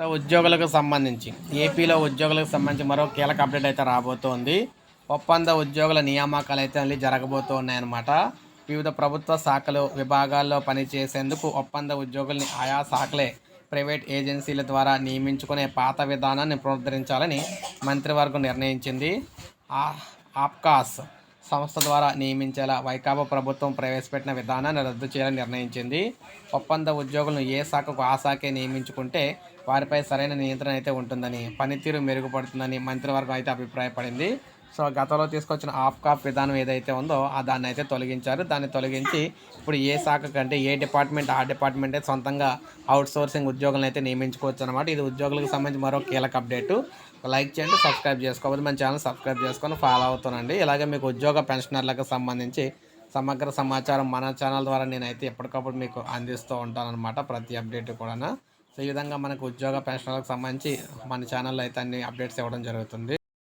So ఉద్యోగులకు సంబంధించి ఏపీలో ఉద్యోగులకు సంబంధించి మరో కీలక అప్డేట్ అయితే రాబోతోంది. ఒప్పంద ఉద్యోగుల నియామకాలు అయితే మళ్ళీ జరగబోతూ ఉన్నాయన్నమాట వివిధ ప్రభుత్వ శాఖలు విభాగాల్లో పనిచేసేందుకు ఒప్పంద ఉద్యోగుల్ని ఆయా శాఖలే ప్రైవేట్ ఏజెన్సీల ద్వారా నియమించుకునే పాత విధానాన్ని పునరుద్ధరించాలని మంత్రివర్గం నిర్ణయించింది. ఆ- ఆప్కాస్ సంస్థ ద్వారా నియమించేలా వైకాపా ప్రభుత్వం ప్రవేశపెట్టిన విధానాన్ని రద్దు చేయాలని నిర్ణయించింది. ఒప్పంద ఉద్యోగులను ఏ శాఖకు ఆ శాఖే నియమించుకుంటే వారిపై సరైన నియంత్రణ అయితే ఉంటుందని పనితీరు మెరుగుపడుతుందని మంత్రివర్గం అయితే అభిప్రాయపడింది. సో గతంలో తీసుకొచ్చిన ఆఫ్కాప్ విధానం ఏదైతే ఉందో ఆ దాన్ని అయితే తొలగించారు. దాన్ని తొలగించి ఇప్పుడు ఏ శాఖ కంటే ఏ డిపార్ట్మెంట్ ఆ డిపార్ట్మెంటే సొంతంగా అవుట్ సోర్సింగ్ ఉద్యోగులను అయితే నియమించుకోవచ్చు అనమాట ఇది ఉద్యోగులకు సంబంధించి మరో కీలక అప్డేటు. లైక్ చేయండి సబ్స్క్రైబ్ చేసుకోవద్దు. మన ఛానల్ సబ్స్క్రైబ్ చేసుకొని ఫాలో అవుతానండి ఇలాగే మీకు ఉద్యోగ పెన్షనర్లకు సంబంధించి సమగ్ర సమాచారం మన ఛానల్ ద్వారా నేనైతే ఎప్పటికప్పుడు మీకు అందిస్తూ ఉంటానన్నమాట ప్రతి అప్డేట్ కూడా సో ఈ విధంగా మనకు ఉద్యోగ పెన్షన్లకు సంబంధించి మన ఛానల్లో అయితే అన్ని అప్డేట్స్ ఇవ్వడం జరుగుతుంది.